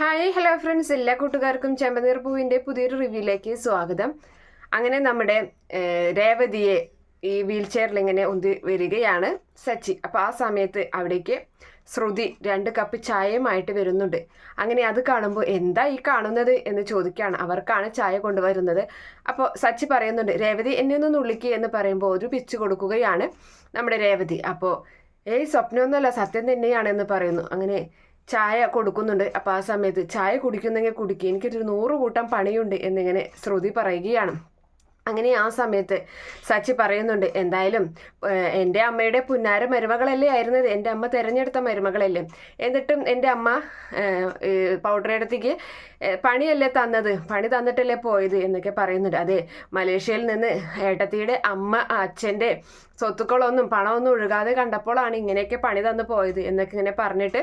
Hi hello friends. എല്ലാ കൂട്ടുകാർക്കും ചെമ്പനീർ പൂവിന്റെ പുതിയൊരു റിവ്യൂയിലേക്ക് സ്വാഗതം. അങ്ങനെ നമ്മുടെ രേവതിയെ ഈ വീൽ ചെയറിൽ ഇങ്ങനെ ഉന്തി വരികയാണ് സച്ചി. അപ്പോൾ ആ സമയത്ത് അവിടേക്ക് ശ്രുതി രണ്ട് കപ്പ് ചായയുമായിട്ട് വരുന്നുണ്ട്. അങ്ങനെ അത് കാണുമ്പോൾ എന്താ ഈ കാണുന്നത് എന്ന് ചോദിക്കുകയാണ് അവർക്കാണ് ചായ കൊണ്ടുവരുന്നത്. അപ്പോൾ സച്ചി പറയുന്നുണ്ട് രേവതി എന്നെ ഒന്ന് നുള്ളിക്ക് എന്ന് പറയുമ്പോൾ ഒരു പിച്ച് കൊടുക്കുകയാണ് നമ്മുടെ രേവതി. അപ്പോൾ ഏയ് സ്വപ്നമൊന്നുമല്ല സത്യം തന്നെയാണെന്ന് പറയുന്നു. അങ്ങനെ ചായ കൊടുക്കുന്നുണ്ട്. അപ്പോൾ ആ സമയത്ത് ചായ കുടിക്കുന്നെങ്കിൽ കുടിക്കുക എനിക്കൊരു നൂറ് കൂട്ടം പണിയുണ്ട് എന്നിങ്ങനെ ശ്രുതി പറയുകയാണ്. അങ്ങനെ ആ സമയത്ത് സച്ചി പറയുന്നുണ്ട് എന്തായാലും എന്റെ അമ്മയുടെ പുന്നാര മരുമകളല്ലേ ആയിരുന്നത്? എന്റെ അമ്മ തിരഞ്ഞെടുത്ത മരുമകളല്ലേ? എന്നിട്ടും എന്റെ അമ്മ പൗഡറേടത്തേക്ക് പണിയല്ലേ തന്നത്? പണി തന്നിട്ടല്ലേ പോയത്? എന്നൊക്കെ പറയുന്നുണ്ട്. അതെ മലേഷ്യയിൽ നിന്ന് ഏട്ടത്തിയുടെ അമ്മ അച്ഛന്റെ സ്വത്തുക്കളൊന്നും പണമൊന്നും ഒഴുകാതെ കണ്ടപ്പോഴാണ് ഇങ്ങനെയൊക്കെ പണി തന്നു പോയത് എന്നൊക്കെ ഇങ്ങനെ പറഞ്ഞിട്ട്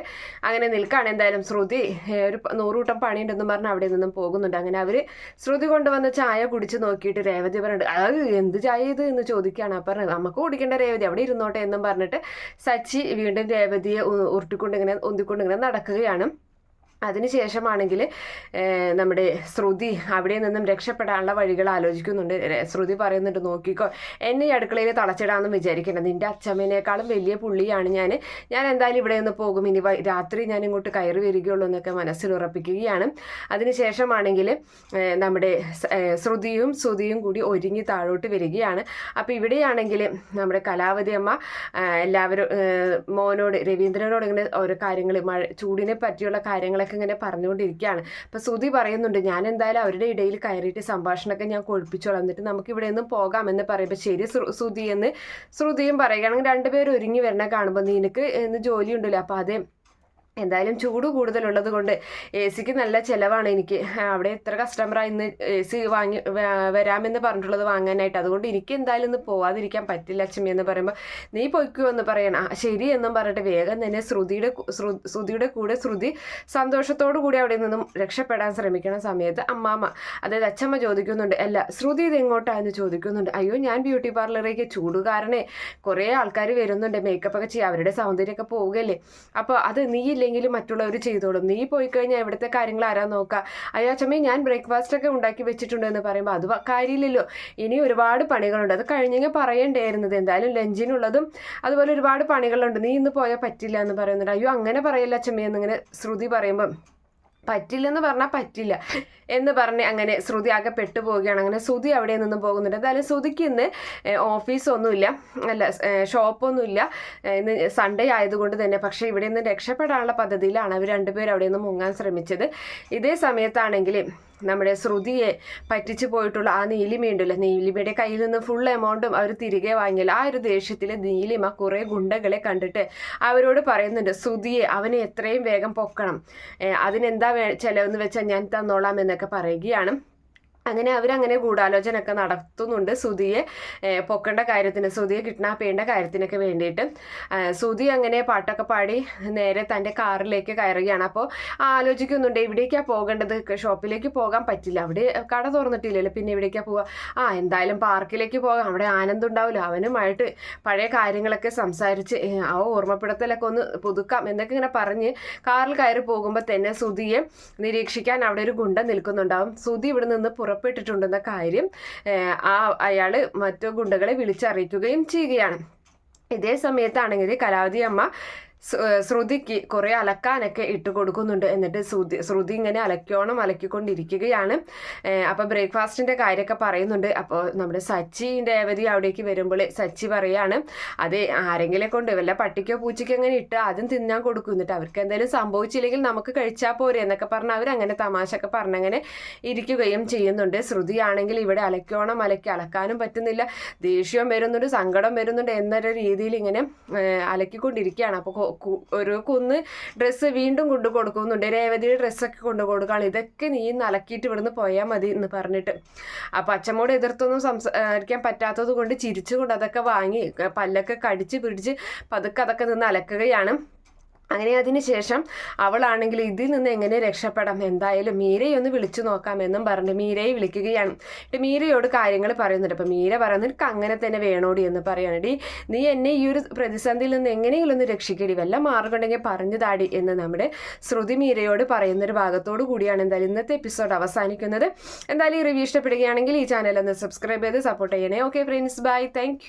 അങ്ങനെ നിൽക്കുകയാണ് എന്തായാലും ശ്രുതി ഒരു നൂറുകൂട്ടം നൂറ് കൂട്ടം പണിയുണ്ടെന്നും പറഞ്ഞ് അവിടെ നിന്നും പോകുന്നുണ്ട്. അങ്ങനെ അവർ ശ്രുതി കൊണ്ടുവന്ന ചായ കുടിച്ച് നോക്കിയിട്ട് രേവതി പറഞ്ഞിട്ട് അത് എന്ത് ചായ ഇത്? എന്ന് ചോദിക്കുകയാണ്. അപ്പം പറഞ്ഞു നമുക്ക് കുടിക്കേണ്ട രേവതി അവിടെ ഇരുന്നോട്ടെ എന്നും പറഞ്ഞിട്ട് സച്ചി വീണ്ടും രേവതിയെ ഉരുട്ടിക്കൊണ്ടിങ്ങനെ ഇങ്ങനെ നടക്കുകയാണ്. അതിനുശേഷമാണെങ്കിൽ നമ്മുടെ ശ്രുതി അവിടെ നിന്നും രക്ഷപ്പെടാനുള്ള വഴികൾ ആലോചിക്കുന്നുണ്ട്. ശ്രുതി പറയുന്നുണ്ട് നോക്കിക്കോ എന്നെ ഈ അടുക്കളയിൽ തളച്ചിടാമെന്ന് വിചാരിക്കണം നിന്റെ അച്ഛമ്മേനേക്കാളും വലിയ പുള്ളിയാണ് ഞാൻ ഞാൻ എന്തായാലും ഇവിടെ നിന്ന് പോകും. ഇനി രാത്രി ഞാൻ ഇങ്ങോട്ട് കയറി വരികയുള്ളൂ എന്നൊക്കെ മനസ്സിൽ ഉറപ്പിക്കുകയാണ്. അതിനുശേഷമാണെങ്കിൽ നമ്മുടെ ശ്രുതിയും ശ്രുതിയും കൂടി ഒരുങ്ങി താഴോട്ട് വരികയാണ്. അപ്പോൾ ഇവിടെയാണെങ്കിൽ നമ്മുടെ കലാവതി അമ്മ എല്ലാവരും മോനോട് രവീന്ദ്രനോട് ഇങ്ങനെ ഓരോ കാര്യങ്ങൾ മഴ ചൂടിനെ പറ്റിയുള്ള കാര്യങ്ങളൊക്കെ ഇങ്ങനെ പറഞ്ഞുകൊണ്ടിരിക്കുകയാണ്. അപ്പോൾ സുധി പറയുന്നുണ്ട് ഞാൻ എന്തായാലും അവരുടെ ഇടയിൽ കയറിയിട്ട് സംഭാഷണമൊക്കെ ഞാൻ കൊഴിപ്പിച്ചോളാം. എന്നിട്ട് നമുക്ക് ഇവിടെ നിന്നും പോകാമെന്ന് പറയുമ്പോൾ ശ്രു- ശ്രുതി എന്ന് ശ്രുതിയും പറയുകയാണെങ്കിൽ രണ്ടുപേരും ഒരുങ്ങി വരണ കാണുമ്പോൾ നിനക്ക് ഇന്ന് ജോലിയുണ്ടല്ലോ. അപ്പോൾ അത് എന്തായാലും ചൂട് കൂടുതലുള്ളത് കൊണ്ട് എ സിക്ക് നല്ല ചിലവാണ് എനിക്ക്. അവിടെ എത്ര കസ്റ്റമറാണ് ഇന്ന് എ സി വാങ്ങി വരാമെന്ന് പറഞ്ഞിട്ടുള്ളത് വാങ്ങാനായിട്ട്. അതുകൊണ്ട് എനിക്ക് എന്തായാലും ഇന്ന് പോവാതിരിക്കാൻ പറ്റില്ല അച്ഛമ്മ എന്ന് പറയുമ്പോൾ നീ പൊയ്ക്കോ എന്ന് പറയണം ശരി എന്നും പറഞ്ഞിട്ട് വേഗം തന്നെ ശ്രുതിയുടെ ശ്രുതിയുടെ കൂടെ ശ്രുതി സന്തോഷത്തോടു കൂടി അവിടെ നിന്നും രക്ഷപ്പെടാൻ ശ്രമിക്കുന്ന സമയത്ത് അമ്മാമ്മ അതായത് അച്ഛമ്മ ചോദിക്കുന്നുണ്ട് അല്ല ശ്രുതി ഇത് എങ്ങോട്ടാണെന്ന് ചോദിക്കുന്നുണ്ട്. അയ്യോ ഞാൻ ബ്യൂട്ടി പാർലറിലേക്ക് ചൂട് കാരണേ കുറേ ആൾക്കാർ വരുന്നുണ്ട്. മേക്കപ്പ് ഒക്കെ ചെയ്യുക അവരുടെ സൗന്ദര്യമൊക്കെ പോവുകയല്ലേ? അപ്പോൾ അത് നീ ഇല്ലെങ്കിലും മറ്റുള്ളവർ ചെയ്തോളും. നീ പോയി കഴിഞ്ഞാൽ ഇവിടുത്തെ കാര്യങ്ങൾ ആരാ നോക്കുക അയ്യോ അച്ഛമ്മേ ഞാൻ ബ്രേക്ക്ഫാസ്റ്റ് ഒക്കെ ഉണ്ടാക്കി വെച്ചിട്ടുണ്ട് എന്ന് പറയുമ്പോൾ അത് കാര്യമില്ലല്ലോ. ഇനി ഒരുപാട് പണികളുണ്ട്. അത് കഴിഞ്ഞെങ്കിൽ പറയേണ്ടായിരുന്നത് എന്തായാലും ലഞ്ചിനുള്ളതും അതുപോലെ ഒരുപാട് പണികളുണ്ട്. നീ ഇന്ന് പോയാൽ പറ്റില്ല എന്ന് പറയുന്നുണ്ട്. അയ്യോ അങ്ങനെ പറയല്ല അച്ഛമ്മേ എന്നിങ്ങനെ ശ്രുതി പറയുമ്പം. പറ്റില്ലെന്ന് പറഞ്ഞാൽ പറ്റില്ല. എന്ന് പറഞ്ഞ് അങ്ങനെ ശ്രുതി ആകെ പെട്ടുപോവുകയാണ്. അങ്ങനെ ശ്രുതി അവിടെ നിന്നും പോകുന്നുണ്ട്. എന്തായാലും ശ്രുതിക്ക് ഇന്ന് ഓഫീസൊന്നുമില്ല. അല്ല ഷോപ്പൊന്നുമില്ല. ഇന്ന് സൺഡേ ആയതുകൊണ്ട് തന്നെ. പക്ഷേ ഇവിടെ നിന്ന് രക്ഷപ്പെടാനുള്ള പദ്ധതിയിലാണ് അവർ രണ്ടുപേരും അവിടെ നിന്ന് മുങ്ങാൻ ശ്രമിച്ചത്. ഇതേ സമയത്താണെങ്കിൽ നമ്മുടെ ശ്രുതിയെ പറ്റിച്ചു പോയിട്ടുള്ള ആ നീലിമയുണ്ടല്ലോ നീലിമയുടെ കയ്യിൽ നിന്ന് ഫുൾ എമൗണ്ടും അവർ തിരികെ വാങ്ങിയില്ല. ആ ഒരു ദേഷ്യത്തിൽ നീലിമ കുറേ ഗുണ്ടകളെ കണ്ടിട്ട് അവരോട് പറയുന്നുണ്ട് ശ്രുതിയെ അവനെ എത്രയും വേഗം പൊക്കണം. അതിനെന്താ ചെലവെന്ന് വെച്ചാൽ ഞാൻ തന്നോളാം എന്നൊക്കെ പറയുകയാണ്. അങ്ങനെ അവരങ്ങനെ ഗൂഢാലോചനയൊക്കെ നടത്തുന്നുണ്ട് സുധിയെ. പൊക്കേണ്ട കാര്യത്തിന് സുധിയെ കിഡ്നാപ്പ് ചെയ്യേണ്ട കാര്യത്തിനൊക്കെ വേണ്ടിയിട്ട്. സുധി അങ്ങനെ പാട്ടൊക്കെ പാടി നേരെ തന്റെ കാറിലേക്ക് കയറുകയാണ്. അപ്പോൾ ആലോചിക്കുന്നുണ്ട് എവിടേക്കാണ് പോകേണ്ടത്? ഷോപ്പിലേക്ക് പോകാൻ പറ്റില്ല. അവിടെ കട തുറന്നിട്ടില്ലല്ലോ. പിന്നെ എവിടേക്കാണ് പോവുക ആ എന്തായാലും പാർക്കിലേക്ക് പോകാം. അവിടെ ആനന്ദം ഉണ്ടാവില്ല. അവനുമായിട്ട് പഴയ കാര്യങ്ങളൊക്കെ സംസാരിച്ച് ആ ഓർമ്മപ്പെടുത്തലൊക്കെ ഒന്ന് പുതുക്കാം എന്നൊക്കെ ഇങ്ങനെ പറഞ്ഞ് കാറിൽ കയറി പോകുമ്പോൾ തന്നെ സുധിയെ നിരീക്ഷിക്കാൻ അവിടെ ഒരു ഗുണ്ട നിൽക്കുന്നുണ്ടാവും. സുധി ഇവിടെ നിന്ന് പുറപ്പെട്ടിട്ടുണ്ടെന്ന കാര്യം ആ അയാൾ മറ്റു ഗുണ്ടകളെ വിളിച്ചറിയിക്കുകയും ചെയ്യുകയാണ്. ഇതേ സമയത്താണെങ്കിൽ കലാവതി അമ്മ ശ്രുതിക്ക് കുറേ അലക്കാനൊക്കെ ഇട്ട് കൊടുക്കുന്നുണ്ട് എന്നിട്ട് ശ്രുതി ശ്രുതി ഇങ്ങനെ അലക്കോണം അലക്കിക്കൊണ്ടിരിക്കുകയാണ്. അപ്പോൾ ബ്രേക്ക്ഫാസ്റ്റിന്റെ കാര്യമൊക്കെ പറയുന്നുണ്ട്. അപ്പോൾ നമ്മുടെ സച്ചിന്റെ അവധി അവിടേക്ക് വരുമ്പോൾ സച്ചി പറയാണ് അത് ആരെങ്കിലും കൊണ്ട് വല്ല പട്ടിക്കോ പൂച്ചയ്ക്കോ അങ്ങനെ ഇട്ട് ആദ്യം തിന്നാൻ കൊടുക്കും. എന്നിട്ട് അവർക്ക് എന്തെങ്കിലും സംഭവിച്ചില്ലെങ്കിൽ നമുക്ക് കഴിച്ചാൽ പോരെ എന്നൊക്കെ പറഞ്ഞ് അവരങ്ങനെ ഒക്കെ പറഞ്ഞങ്ങനെ ഇരിക്കുകയും ചെയ്യുന്നുണ്ട്. ശ്രുതിയാണെങ്കിൽ ഇവിടെ അലക്കോണം അലക്കി അലക്കാനും പറ്റുന്നില്ല. ദേഷ്യം വരുന്നുണ്ട് സങ്കടം വരുന്നുണ്ട് എന്നൊരു രീതിയിൽ ഇങ്ങനെ അലക്കിക്കൊണ്ടിരിക്കുകയാണ്. അപ്പോൾ ഒരു കുന്ന് ഡ്രസ്സ് വീണ്ടും കൊണ്ടു കൊടുക്കുന്നുണ്ട്. രേവതിയുടെ ഡ്രസ്സൊക്കെ കൊണ്ടു കൊടുക്കുകയാണ്. ഇതൊക്കെ നീ നലക്കിയിട്ട് ഇവിടുന്ന് പോയാൽ മതി എന്ന് പറഞ്ഞിട്ട്. അപ്പം അച്ഛമ്മോട് എതിർത്തൊന്നും സംസാരിക്കാൻ പറ്റാത്തത് കൊണ്ട് ചിരിച്ചുകൊണ്ട് അതൊക്കെ വാങ്ങി പല്ലൊക്കെ കടിച്ച് പിടിച്ച് പതുക്കെ അതൊക്കെ നിന്ന് അലക്കുകയാണ്. അങ്ങനെ അതിനുശേഷം അവളാണെങ്കിൽ ഇതിൽ നിന്ന് എങ്ങനെ രക്ഷപ്പെടാം? എന്തായാലും മീരയെ ഒന്ന് വിളിച്ചു നോക്കാമെന്നും പറഞ്ഞ് മീരയെ വിളിക്കുകയാണ്. എന്നിട്ട് മീരയോട് കാര്യങ്ങൾ പറയുന്നുണ്ട്. അപ്പം മീര പറയുന്നത് എനിക്ക് അങ്ങനെ തന്നെ വേണോടി എന്ന് പറയാണ് നീ എന്നെ ഈ ഒരു പ്രതിസന്ധിയിൽ നിന്ന് എങ്ങനെയെങ്കിലും ഒന്ന് രക്ഷിക്കടി. വല്ല മാർഗമുണ്ടെങ്കിൽ പറഞ്ഞു താടി എന്ന് നമ്മുടെ ശ്രുതി മീരയോട് പറയുന്നൊരു ഭാഗത്തോടു കൂടിയാണ് എന്തായാലും ഇന്നത്തെ എപ്പിസോഡ് അവസാനിക്കുന്നത്. എന്തായാലും ഈ റിവ്യൂ ഇഷ്ടപ്പെടുകയാണെങ്കിൽ ഈ ചാനൽ ഒന്ന് സബ്സ്ക്രൈബ് ചെയ്ത് സപ്പോർട്ട് ചെയ്യണേ. Okay friends bye thank